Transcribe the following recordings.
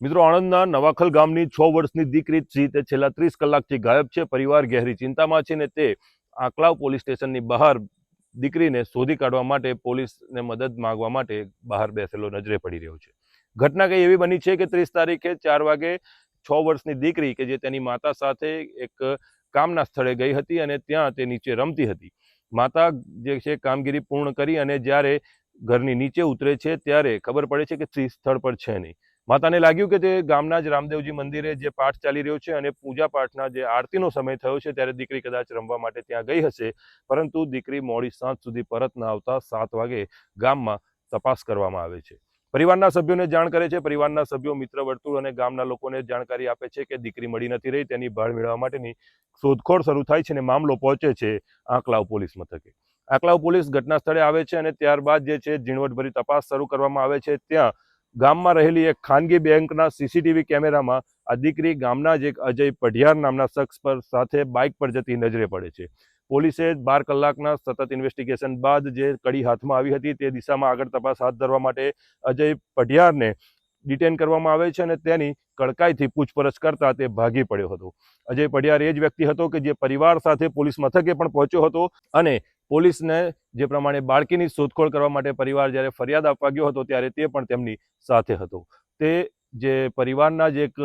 મિત્રો, આણંદના નવાખલ ગામની છ વર્ષની દીકરી છે, તે છેલ્લા ત્રીસ કલાકથી ગાયબ છે, પરિવાર ગહેરી ચિંતામાં છે ને તે આંકલાવ પોલીસ સ્ટેશનની બહાર દીકરીને શોધી કાઢવા માટે પોલીસને મદદ માગવા માટે બહાર બેસેલો નજરે પડી રહ્યો છે. ઘટના કંઈ એવી બની છે કે ત્રીસ તારીખે ચાર વાગે છ વર્ષની દીકરી કે જે તેની માતા સાથે એક કામના સ્થળે ગઈ હતી અને ત્યાં તે નીચે રમતી હતી. માતા જે છે કામગીરી પૂર્ણ કરી અને જ્યારે ઘરની નીચે ઉતરે છે, ત્યારે ખબર પડે છે કે સ્ત્રી સ્થળ પર છે નહીં. માતાને લાગ્યું કે તે ગામના જ રામદેવજી મંદિરે જે પાઠ ચાલી રહ્યો છે અને પૂજા પાઠના જે આરતીનો સમય થયો છે, ત્યારે દીકરી કદાચ રમવા માટે ત્યાં ગઈ હશે. પરંતુ દીકરી મોડી સાંજ સુધી પરત ન આવતા સાત વાગે ગામમાં તપાસ કરવામાં આવે છે. પરિવારના સભ્યોને જાણ કરે છે. પરિવારના સભ્યો મિત્ર, વર્તુળ અને ગામના લોકોને જાણકારી આપે છે કે દીકરી મળી નથી રહી. તેની ભાળ મેળવવા માટેની શોધખોળ શરૂ થાય છે અને મામલો પહોંચે છે આંકલાવ પોલીસ મથકે. આંકલાવ પોલીસ ઘટના સ્થળે આવે છે અને ત્યારબાદ જે છે, ઝીણવટભરી તપાસ શરૂ કરવામાં આવે છે. ત્યાં ગામમાં રહેલી એક ખાનગી બેંકના સીસીટીવી કેમેરામાં આ દીકરી ગામના જ એક અજય પઢિયાર નામના શખ્સ પર સાથે બાઇક પર જતી નજરે પડે છે. પોલીસે બાર કલાકના સતત ઇન્વેસ્ટિગેશન બાદ જે કડી હાથમાં આવી હતી તે દિશામાં આગળ તપાસ હાથ ધરવા માટે અજય પઢિયારને ડિટેન કરવામાં આવે છે અને તેની કડકાઈથી પૂછપરછ કરતા તે ભાગી પડ્યો હતો. અજય પઢિયાર એ જ વ્યક્તિ હતો કે જે પરિવાર સાથે પોલીસ મથકે પણ પહોંચ્યો હતો અને પોલીસને જે પ્રમાણે બાળકીની શોધખોળ કરવા માટે પરિવાર જ્યારે ફરિયાદ આપવા ગયો હતો ત્યારે તે પણ તેમની સાથે હતો. તે જે પરિવારના જ એક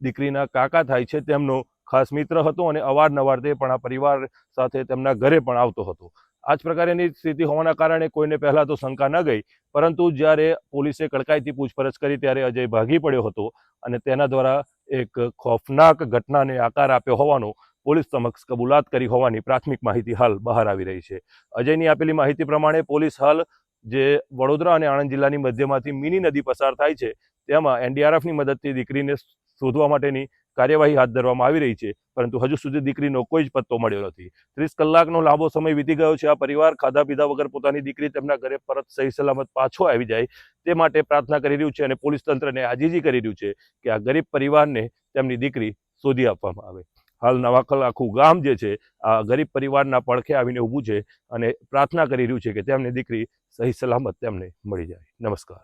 દીકરીના કાકા થાય છે તેમનો ખાસ મિત્ર હતો અને અવારનવાર તે પણ આ પરિવાર સાથે તેમના ઘરે પણ આવતો હતો. આ જ પ્રકારેની સ્થિતિ હોવાના કારણે કોઈને પહેલાં તો શંકા ન ગઈ, પરંતુ જ્યારે પોલીસે કડકાઈથી પૂછપરછ કરી ત્યારે અજય ભાગી પડ્યો હતો અને તેના દ્વારા એક ખોફનાક ઘટનાને આકાર આપ્યો હોવાનો પોલીસ સમક્ષ કબૂલાત કરી હોવાની પ્રાથમિક માહિતી હાલ બહાર આવી રહી છે. અજયની આપેલી માહિતી પ્રમાણે પોલીસ હાલ જે વડોદરા અને આણંદ જિલ્લાની મધ્યમાંથી મિની નદી પસાર થાય છે, તેમાં એનડીઆરએફની મદદથી દીકરીને શોધવા માટેની કાર્યવાહી હાથ ધરવામાં આવી રહી છે, પરંતુ હજુ સુધી દીકરીનો કોઈ જ પત્તો મળ્યો નથી. ત્રીસ કલાકનો લાંબો સમય વીતી ગયો છે. આ પરિવાર ખાધા પીધા વગર પોતાની દીકરી તેમના ઘરે પરત સહી સલામત પાછો આવી જાય તે માટે પ્રાર્થના કરી રહ્યું છે અને પોલીસ તંત્રને આજીજી કરી રહ્યું છે કે આ ગરીબ પરિવારને તેમની દીકરી શોધી આપવામાં આવે. હાલ નવાકલ આખું ગામ જે છે, આ ગરીબ પરિવારના પડખે આવીને ઊભું છે અને પ્રાર્થના કરી રહ્યું છે કે તેમની દીકરી સહી સલામત તેમને મળી જાય. નમસ્કાર.